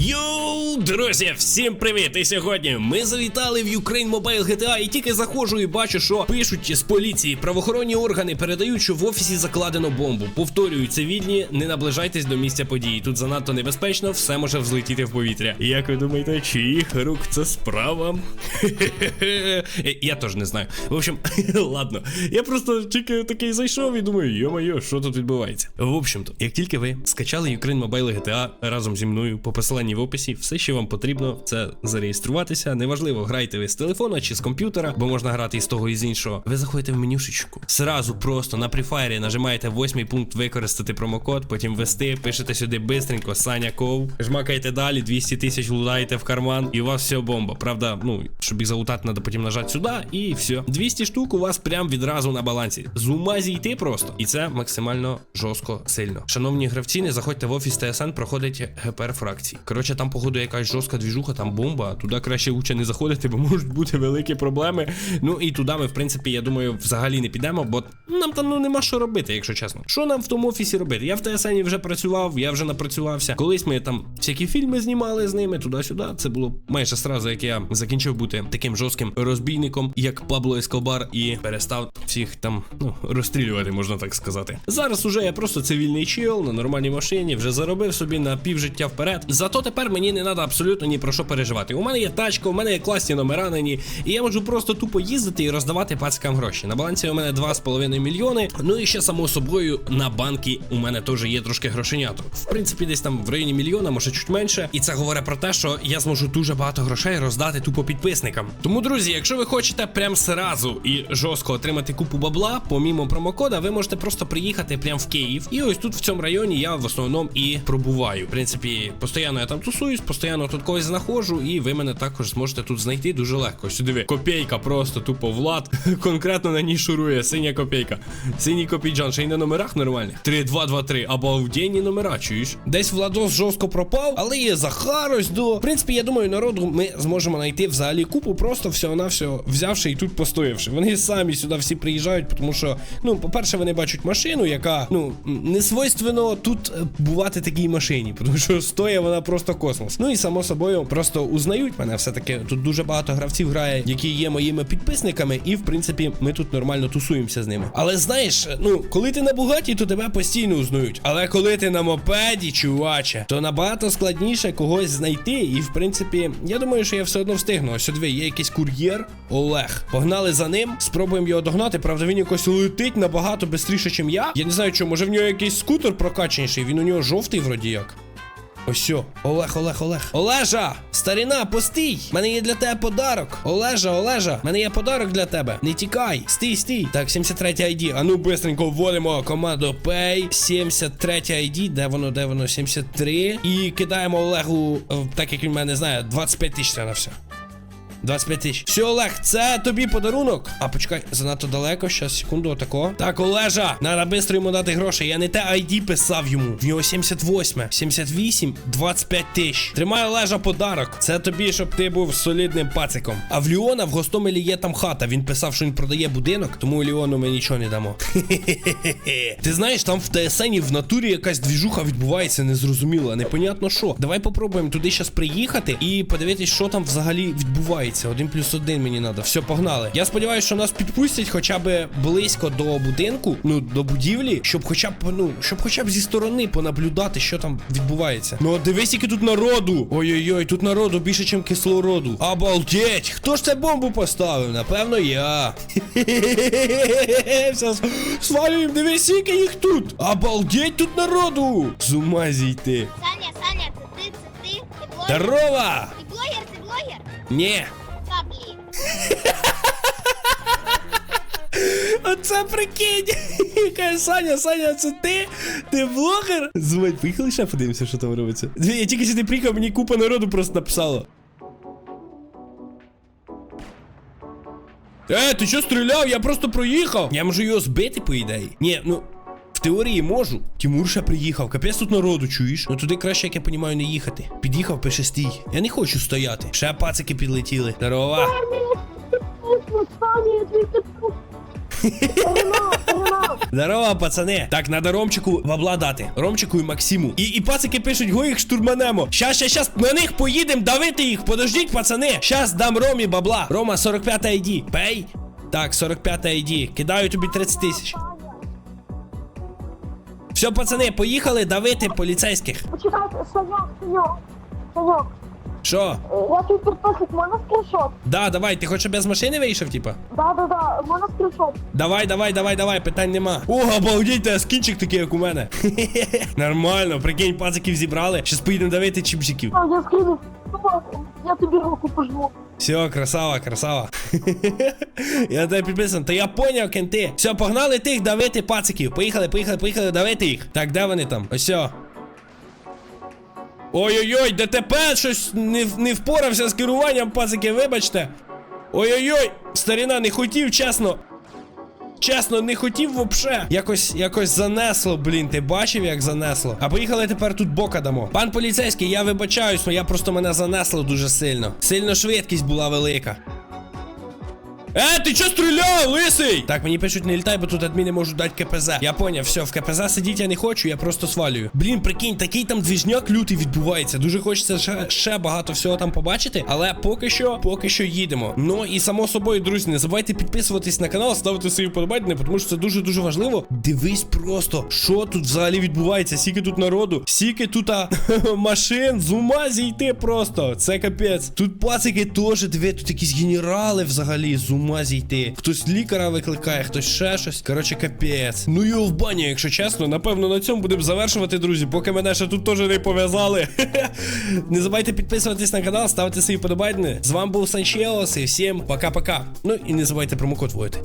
Йоу, друзі, всім привіт! І сьогодні ми завітали в Ukraine Mobile GTA і тільки заходжу і бачу, що пишуть з поліції, правоохоронні органи передають, що в офісі закладено бомбу. Повторюю, цивільні, не наближайтесь до місця події. Тут занадто небезпечно, все може взлетіти в повітря. Як ви думаєте, чиїх рук це справа? Я теж не знаю. В общем, ладно. Я просто тільки такий зайшов і думаю, йо-моє, що тут відбувається. В общем-то, як тільки ви скачали Ukraine Mobile GTA разом зі мною по посиланні в описі, все, що вам потрібно, це зареєструватися. Неважливо, граєте ви з телефона чи з комп'ютера, бо можна грати і з того, і з іншого. Ви заходите в менюшечку. Сразу просто на префайрі нажимаєте восьмий пункт використати промокод, потім ввести, пишете сюди бистренько Саня Ков, жмакаєте далі, 200 тисяч лудаєте в карман, і у вас все бомба. Правда, ну, щоб їх залутати, треба потім нажати сюди, і все. 200 штук у вас прям відразу на балансі. З ума зійти просто. І це максимально жорстко сильно. Шановні гравці, не заходьте в офіс ТСН, проходить ГПР фракції. Коротше, там, походу, якась жорстка двіжуха, там бомба. Туди краще лучше не заходити, бо можуть бути великі проблеми. Ну і туди ми, в принципі, я думаю, взагалі не підемо, бо нам там ну нема що робити, якщо чесно. Що нам в тому офісі робити? Я в ТСН вже працював, я вже напрацювався. Колись ми там всякі фільми знімали з ними туди-сюди. Це було майже сразу, як я закінчив бути таким жорстким розбійником, як Пабло Ескобар, і перестав всіх там ну розстрілювати, можна так сказати. Зараз уже я просто цивільний чіл на нормальній машині, вже заробив собі на півжиття вперед. Зато тепер мені не треба абсолютно ні про що переживати. У мене є тачка, у мене є класні номера на ній, і я можу просто тупо їздити і роздавати пацькам гроші. На балансі у мене 2,5 мільйони. Ну і ще само собою на банки у мене теж є трошки грошеняток. В принципі, десь там в районі мільйона, може чуть менше. І це говорить про те, що я зможу дуже багато грошей роздати тупо підписникам. Тому, друзі, якщо ви хочете прям сразу і жорстко отримати купу бабла, помімо промокода, ви можете просто приїхати прямо в Київ. І ось тут в цьому районі я в основному і пробуваю. В принципі, постійно я там тусуюсь, постійно тут когось знаходжу, і ви мене також зможете тут знайти дуже легко. Сюди ви копійка, просто тупо влад. Конкретно на ній шурує синя копійка. Синій копійджан, ще й на номерах нормальних. 3, 2, 2, 3. Обалденні номера, чуєш? Десь Владос жорстко пропав, але є Захар ось до. В принципі, я думаю, народу ми зможемо знайти взагалі купу, просто всього на всього взявши і тут постоявши. Вони самі сюди всі приїжджають, тому що, ну, по-перше, вони бачать машину, яка ну не свойственно тут е, бувати такій машині, тому що стоїть вона просто космос. Ну і само собою просто узнають мене. Все таки тут дуже багато гравців грає, які є моїми підписниками, і в принципі ми тут нормально тусуємося з ними. Але знаєш, ну коли ти на бугаті, то тебе постійно узнають. Але коли ти на мопеді, чуваче, то набагато складніше когось знайти. І в принципі, я думаю, що я все одно встигну. Ось сюди є якийсь кур'єр Олег. Погнали за ним, спробуємо його догнати. Правда, він якось летить набагато швидше, ніж я. Я не знаю, чому, може в нього якийсь скутер прокачаніший, він у нього жовтий вроді як. Ось. Олег, Олег, Олег. Олежа! Старіна, постій! У мене є для тебе подарок. Олежа, Олежа, в мене є подарок для тебе. Не тікай. Стій, стій. Так, 73 ID. А ну бистренько вводимо команду Pay. 73 ID. Де воно, де воно? 73. І кидаємо Олегу, так як він мене знає, 25 тисяч на все. 25 тисяч. Все, Олег, це тобі подарунок. А почекай, занадто далеко. Щас, секунду, отако. Так, Олежа, треба швидко йому дати гроші. Я не те ID писав йому. В нього 78, 78, 25 тисяч. Тримай Олежа подарок. Це тобі, щоб ти був солідним пациком. А в Ліона в Гостомелі є там хата. Він писав, що він продає будинок, тому Ліону ми нічого не дамо. Ти знаєш, там в ТСНі в натурі якась двіжуха відбувається, незрозуміла, непонятно що. Давай попробуємо туди зараз приїхати і подивитись, що там взагалі відбувається. Один плюс один мені треба. Все, погнали. Я сподіваюся, що нас підпустять хоча б близько до будинку, ну до будівлі, щоб хоча б ну, щоб хоча б зі сторони понаблюдати, що там відбувається. Ну дивись, який тут народу. Ой-ой-ой, тут народу більше, ніж кислороду. Обалдеть! Хто ж це бомбу поставив? Напевно, я. Все, свалюємо, дивись, скільки їх тут. Обалдеть тут народу! З ума зійти. Саня, Саня, це ти, це ти? Здорова! Ти блогер, блогер? Ні. Та, блін. Оце прикинь! Каже, Саня, Саня, це ти? Ти блогер? Звать, поїхали ще подивимося, що там робиться. Я тільки сюди приїхав, мені купа народу просто написало. Е, ти що стріляв? Я просто проїхав. Я можу його збити, по ідеї. Ні, ну. В теорії можу. Тимур ще приїхав. Капець тут народу, чуєш? Ну туди краще, як я понімаю, не їхати. Під'їхав, пише стій. Я не хочу стояти. Ще пацики підлетіли. Здорова. Здорово, пацани. Так, надо Ромчику бабла дати. Ромчику і Максиму. І, і пацики пишуть, го їх штурманемо. Щас, щас, щас, на них поїдемо давити їх. Подождіть, пацани. Щас дам Ромі бабла. Рома, 45 ID. Пей. Так, 45 ID. Кидаю тобі 30 тисяч. Все, пацани, поїхали давити поліцейських. Почекайте, Саньок, Саньок, Саньок, Що? е, я тут підписник, можна скріншот? Да, давай, ти хочеш щоб я з машини вийшов, типа? Да, да, да, можна скріншот? Давай, давай, давай, давай, питань нема. О, обалдіть, та скінчик такий, як у мене. Нормально, прикинь, пациків зібрали. Щас поїдемо давити чіпчиків. А, я скрінив. Я тобі руку пожму. Все, красава, красава. я тебе підписан. Та я поняв, кенти. Все, погнали тих давити пациків. Поїхали, поїхали, поїхали давити їх. Так, де вони там? Ось. Ой-ой-ой, ДТП щось не, не впорався з керуванням, пацики, вибачте. Ой-ой-ой, старіна не хотів, чесно. Чесно, не хотів вообще. Якось, якось занесло, блін. Ти бачив, як занесло? А поїхали тепер тут бока дамо. Пан поліцейський, я вибачаюсь, но я просто мене занесло дуже сильно. Сильно швидкість була велика. Е, ти чо стріляв, лисий? Так, мені пишуть, не літай, бо тут адміни можуть дати КПЗ. Я поняв, все, в КПЗ сидіти я не хочу, я просто свалюю. Блін, прикинь, такий там двіжняк лютий відбувається. Дуже хочеться ще, ще багато всього там побачити, але поки що, поки що їдемо. Ну і само собою, друзі, не забувайте підписуватись на канал, ставити свої вподобайки, тому що це дуже дуже важливо. Дивись просто, що тут взагалі відбувається, скільки тут народу, скільки тут а, машин, з ума зійти просто. Це капець. Тут пацики теж, диви, тут якісь генерали взагалі, з ума зійти. Хтось лікаря викликає, хтось ще щось. Коротше, капець. Ну його в бані, якщо чесно. Напевно, на цьому будемо завершувати, друзі, поки мене ще тут теж не пов'язали. не забувайте підписуватись на канал, ставити свої подобайки. З вами був Санчеос і всім пока-пока. Ну і не забувайте промокод вводити.